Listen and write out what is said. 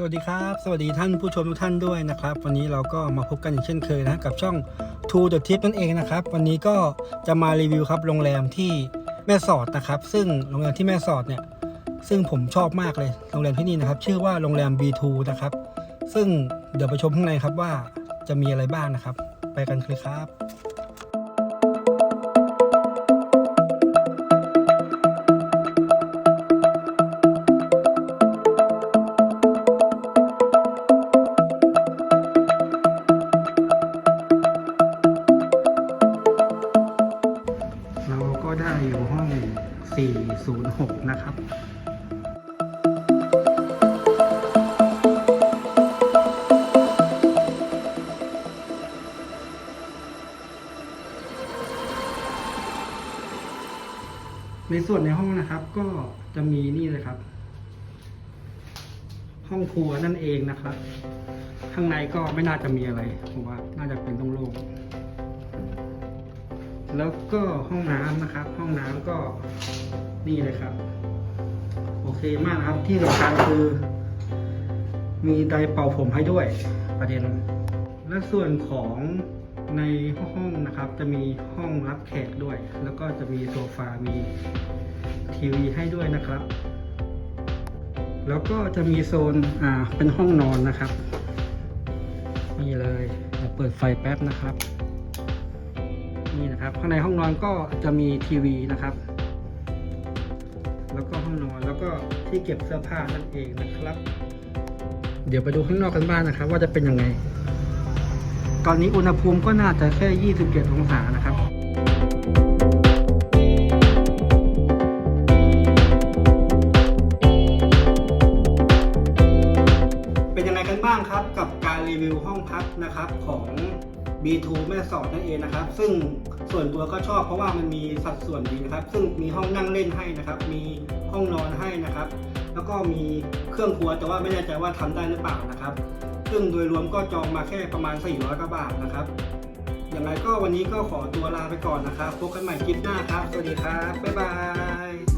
สวัสดีครับ สวัสดีท่านผู้ชมทุกท่านด้วยนะครับ วันนี้เราก็มาพบกันอย่างเช่นเคยนะกับช่อง True the Tip นั่นเองนะครับ วันนี้ก็จะมารีวิวครับโรงแรมที่แม่สอดนะครับ ซึ่งโรงแรมที่แม่สอดเนี่ยซึ่งผมชอบมากเลยโรงแรมที่นี่นะครับ ชื่อว่าโรงแรม B2 นะครับ ซึ่งเดี๋ยวไปชมข้างในครับว่าจะมีอะไรบ้างนะครับ ไปกันเลยครับ ก็ได้อยู่ห้อง 406 นะครับในส่วนในห้องนะครับก็จะมีนี่เลยครับ ห้องครัวนั่นเองนะครับ ข้างในก็ไม่น่าจะมีอะไรผมว่าน่าจะเป็นโล่งๆ แล้วก็ห้องน้ำนะครับ ห้องน้ำก็นี่เลยครับ โอเคมากครับที่สำคัญคือ มีไดร์เป่าผมให้ด้วยประเด็น และส่วนของในห้องนะครับ จะมีห้องรับแขกด้วย แล้วก็จะมีโซฟา มีทีวีให้ด้วยนะครับ แล้วก็จะมีโซนอ่าเป็นห้องนอนนะครับ นี่เลยเปิดไฟแป๊บนะครับ นี่นะครับ ข้างในห้องนอนก็จะมีทีวีนะครับ แล้วก็ห้องนอนแล้วก็ที่เก็บเสื้อผ้านั่นเองนะครับ เดี๋ยวไปดูข้างนอกกันบ้างนะครับ ว่าจะเป็นยังไง ตอนนี้อุณหภูมิก็น่าจะแค่ 27 องศานะครับ วิวห้องพักนะครับของ B2 แม่สอดนั่นเองนะครับ ซึ่งส่วนตัวก็ชอบเพราะว่ามันมีสัดส่วนดีนะครับ ซึ่งมีห้องนั่งเล่นให้นะครับ มีห้องนอนให้นะครับ แล้วก็มีเครื่องครัวแต่ว่าไม่แน่ใจว่าทำได้หรือเปล่านะครับ ซึ่งโดยรวมก็จองมาแค่ประมาณ 400กว่าบาทนะครับ อย่างไรก็วันนี้ก็ขอตัวลาไปก่อนนะครับพบกันใหม่คลิปหน้าครับ สวัสดีครับ บ๊ายบาย